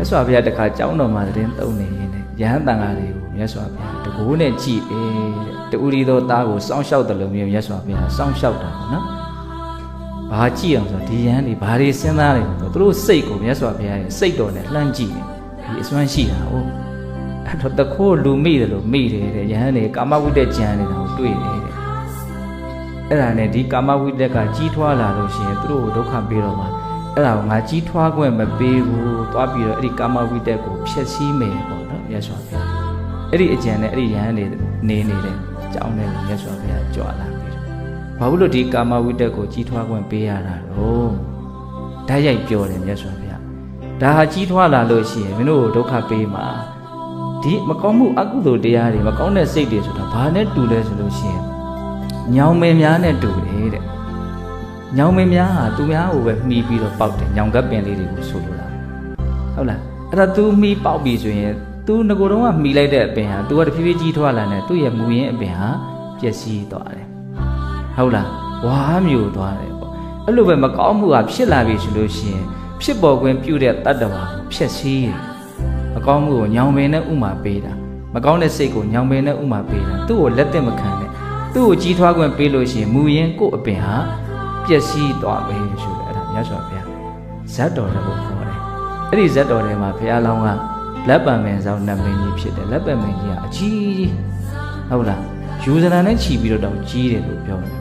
မြတ်စွာဘုရားတခါကြောင်းတော်မှာသတင်းသုံးနေရင်လည်းယဟန်တန်ဃာတွေကိုမြတ်စွာဘုရားတကူနဲ့ကြည်တယ်တဲ့တူရီသောသားကိုစောင့်ရှောက်တယ်လို့မျိုးမြတ်စွာဘုရားစောင့်ရှောက်တာပေါ့နော်ဘာကြည့်အောင်ဆိုဒီယဟန်တွေဘာတွေစဉ်းစားနေလဲဆိုသူတို့စိတ်ကိုမြတ်စွာဘုရားရဲ့စိတ်တော်နဲ့လှမ်းကြည့်နေဒီအစွမ်းရှိတာဟုတ်အဲ့တော့တခိုးလူမိတယ်လို့မိတယ်တဲ့ယဟန်တွေကာမဝိတ္တကြံနေတာကိုတွေ့တယ်တဲ့အဲ့ဒါနဲ့ဒီကာမဝိတ္တကကြီးထွားလာလို့ရှိရင်သူတို့ကိုဒုက္ခပေးတော့မှာ အဲ့ဒါကိုငါကြီးထွားခွင့်မပေးဘူးသွားပြီးတော့အဲ့ဒီကာမဝိတ္တကိုဖျက်ဆီးမယ်ပေါ့နော်မြတ်စွာဘုရားအဲ့ဒီအကြံနဲ့အဲ့ဒီယဟန်နေနေနေတယ်ကြောင်းတယ်မြတ်စွာဘုရားကြွလာပြီးတော့ဘာလို့လို့ဒီကာမဝိတ္တကိုကြီးထွားခွင့်ပေးရတာတော့ဓာတ်ရိုက်ပြောတယ်မြတ်စွာဘုရားဒါဟာကြီးထွားလာလို့ရှိရင်မင်းတို့ကိုဒုက္ခပေးမှာဒီမကောင်းမှုအကုသိုလ်တရားတွေမကောင်းတဲ့စိတ်တွေဆိုတာဘာနဲ့တူလဲဆိုလို့ရှိရင်ညောင်မင်းများနဲ့တူတယ်တဲ့ ညောင်မင်းများဟာသူများကိုပဲမှီပြီးတော့ပေါက်တယ်ညောင်ကပ်ပင်လေးတွေကိုဆိုလိုတာဟုတ်လားအဲ့ဒါ तू မှီပေါက်ပြီဆိုရင် तू ငကိုယ်တော့ကမှီလိုက်တဲ့အပင်ဟာ तू ကတဖြည်းဖြည်းကြီးထွားလာတယ်သူ့ရဲ့မူရင်းအပင်ဟာပျက်စီးသွားတယ်ဟုတ်လားဝါမျိုးသွားတယ်ပေါ့အဲ့လိုပဲမကောင်းမှုဟာဖြစ်လာပြီဆိုလို့ရှိရင်ဖြစ်ပေါ်ခွင့်ပြုတဲ့တတ္တဝါကိုဖျက်ဆီးတယ်မကောင်းမှုကိုညောင်ပင်နဲ့ဥမာပေးတာမကောင်းတဲ့စိတ်ကိုညောင်ပင်နဲ့ဥမာပေးတာသူ့ကိုလက်သက်မခံနဲ့ သူ့ကိုကြီးထွားခွင့်ပေးလို့ရှိရင်မူရင်ကို့အပင်ဟာပျ က်စီးသွားမယ်ဆိုတဲ့အဲ့ဒါမြတ်စွာဘုရားဇတ်တော်တဲ့ကိုခေါ်တယ်အဲ့ဒီဇတ်တော်ထဲမှာဘုရားလောင်းကလက်ပံမင်းဆောင်နတ်မင်းကြီးဖြစ်တယ်လက်ပံမင်းကြီးကအကြီးကြီးဟုတ်လားယူဇနာနဲ့ခြီးပြီးတော့တောင်ကြီးတယ်လို့ပြောတယ်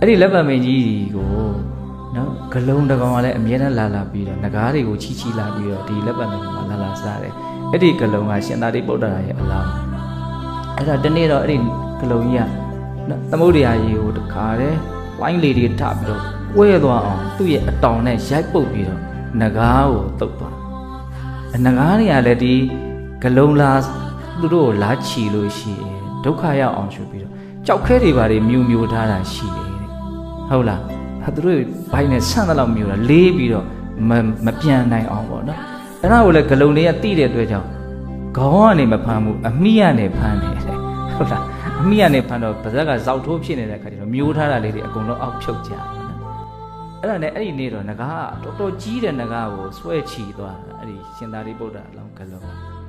အဲ့ဒီလက်ပံမင်းကြီးကိုနော်ဂလုံးတကောင်ကလည်းအမြဲတမ်းလာလာပြီးတော့ငကားတွေကိုချီချီလာပြီးတော့ဒီလက်ပံမင်းကြီးကလာလာစားတယ်အဲ့ဒီဂလုံးကရှင်သာရိပုတ္တရာရဲ့အလောင်းအဲ့ဒါတနေ့တော့အဲ့ဒီကလုံကြီးကနော်သမုဒ္ဒရာကြီးကိုတခါတည်း ဝိုင်းလေတွေထပြီးတော့ဝဲသွားအောင်သူ့ရဲ့အတောင်နဲ့ရိုက်ပုတ်ပြီးတော့ငကားကိုတုတ်သွားအငကားတွေကလည်းဒီဂလုံလာသူတို့ကိုလာချီလို့ရှိရင်ဒုက္ခရောက်အောင်ဆိုပြီးတော့ကြောက်ခဲတွေပါတွေမြူမြူထားတာရှိတယ်တဲ့ဟုတ်လားဟာသူတို့ဘိုင်းနဲ့ဆန့်တဲ့လောက်မြူတာလေးပြီးတော့မမပြန်နိုင်အောင်ပေါ့နော်အဲ့ဒါကိုလည်းဂလုံတွေကတိတဲ့အတွက်ကြောင့်ခေါင်းကနေမဖမ်းဘူးအမိကနေဖမ်းတယ်တဲ့ဟုတ်လား အမိကနေဖမ်းတော့ပါဇက်ကဇောက်ထိုးဖြစ်နေတဲ့ခါကျတော့မျိုးထားတာလေးတွေအကုန်လုံးအောက်ဖြုတ်ကြတယ်နော်အဲ့ဒါနဲ့အဲ့ဒီနေ့တော့ငကားကတော်တော်ကြီးတဲ့ငကားကိုဆွဲချီသွားတာအဲ့ဒီရှင်သာရိပုတ္တရာအလောင်းကလုံး